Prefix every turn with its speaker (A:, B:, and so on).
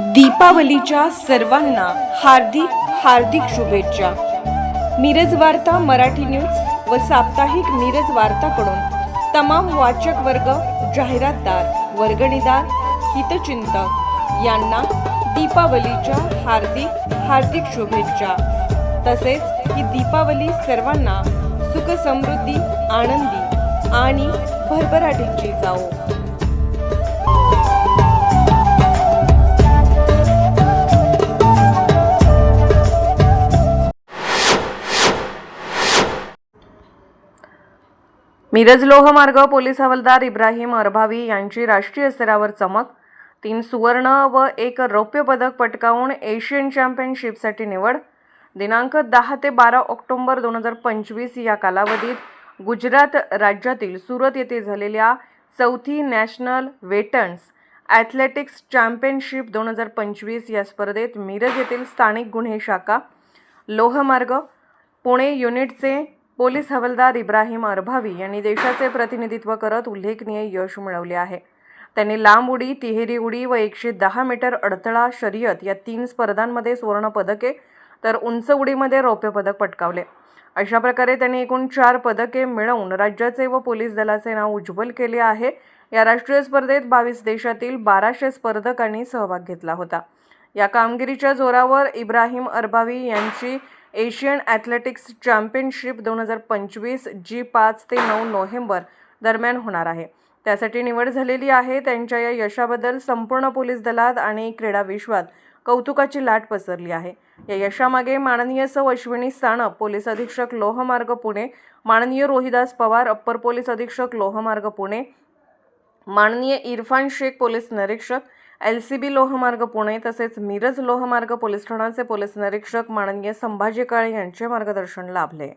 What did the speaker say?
A: दीपावलीच्या सर्वांना हार्दिक हार्दिक शुभेच्छा. मिरज वार्ता मराठी न्यूज व साप्ताहिक मिरज वार्ताकडून तमाम वाचक वर्ग जाहिरातदार वर्गणीदार हितचिंतक यांना दीपावलीच्या हार्दिक हार्दिक शुभेच्छा. तसेच ही दीपावली सर्वांना सुख समृद्धी आनंदी आणि भरभराटीची जाओ मिरज लोहमार्ग पोलीस हवालदार इब्राहिम अरभावी यांची राष्ट्रीय स्तरावर चमक. तीन सुवर्ण व एक रौप्य पदक पटकावून एशियन चॅम्पियनशिपसाठी निवड. दिनांक दहा ते बारा ऑक्टोबर दोन हजार पंचवीस या कालावधीत गुजरात राज्यातील सुरत येथे झालेल्या चौथी नॅशनल वेटन्स ॲथलेटिक्स चॅम्पियनशिप दोन हजार पंचवीस या स्पर्धेत मिरज येथील स्थानिक गुन्हे शाखा लोहमार्ग पुणे युनिटचे पोलीस हवालदार इब्राहिम अरभावी यांनी देशाचे प्रतिनिधित्व करत उल्लेखनीय यश मिळवले आहे. त्यांनी लांब उडी तिहेरी उडी व एकशे दहा मीटर अडथळा शर्यत या तीन स्पर्धांमध्ये सुवर्ण पदके तर उंच उडीमध्ये रौप्य पदक पटकावले. अशा प्रकारे त्यांनी एकूण चार पदके मिळवून राज्याचे व पोलीस दलाचे नाव उज्ज्वल केले आहे. या राष्ट्रीय स्पर्धेत बावीस देशातील बाराशे स्पर्धकांनी सहभाग घेतला होता. या कामगिरीच्या जोरावर इब्राहिम अरबावी यांची एशियन ॲथलेटिक्स चॅम्पियनशिप दोन हजार पंचवीस जी पाच ते नऊ नोव्हेंबर दरम्यान होणार आहे. त्यासाठी निवड झालेली आहे. त्यांच्या या यशाबद्दल संपूर्ण पोलीस दलात आणि क्रीडा विश्वात कौतुकाची लाट पसरली आहे. या यशामागे माननीय सौ अश्विनी साणप पोलीस अधीक्षक लोहमार्ग पुणे माननीय रोहिदास पवार अप्पर पोलीस अधीक्षक लोहमार्ग पुणे माननीय इरफान शेख पोलीस निरीक्षक एल सी बी लोहमार्ग पुणे तसेच मिरज लोहमार्ग पोलीस ठाण्याचे पोलीस निरीक्षक माननीय संभाजी काळे यांचे मार्गदर्शन लाभले.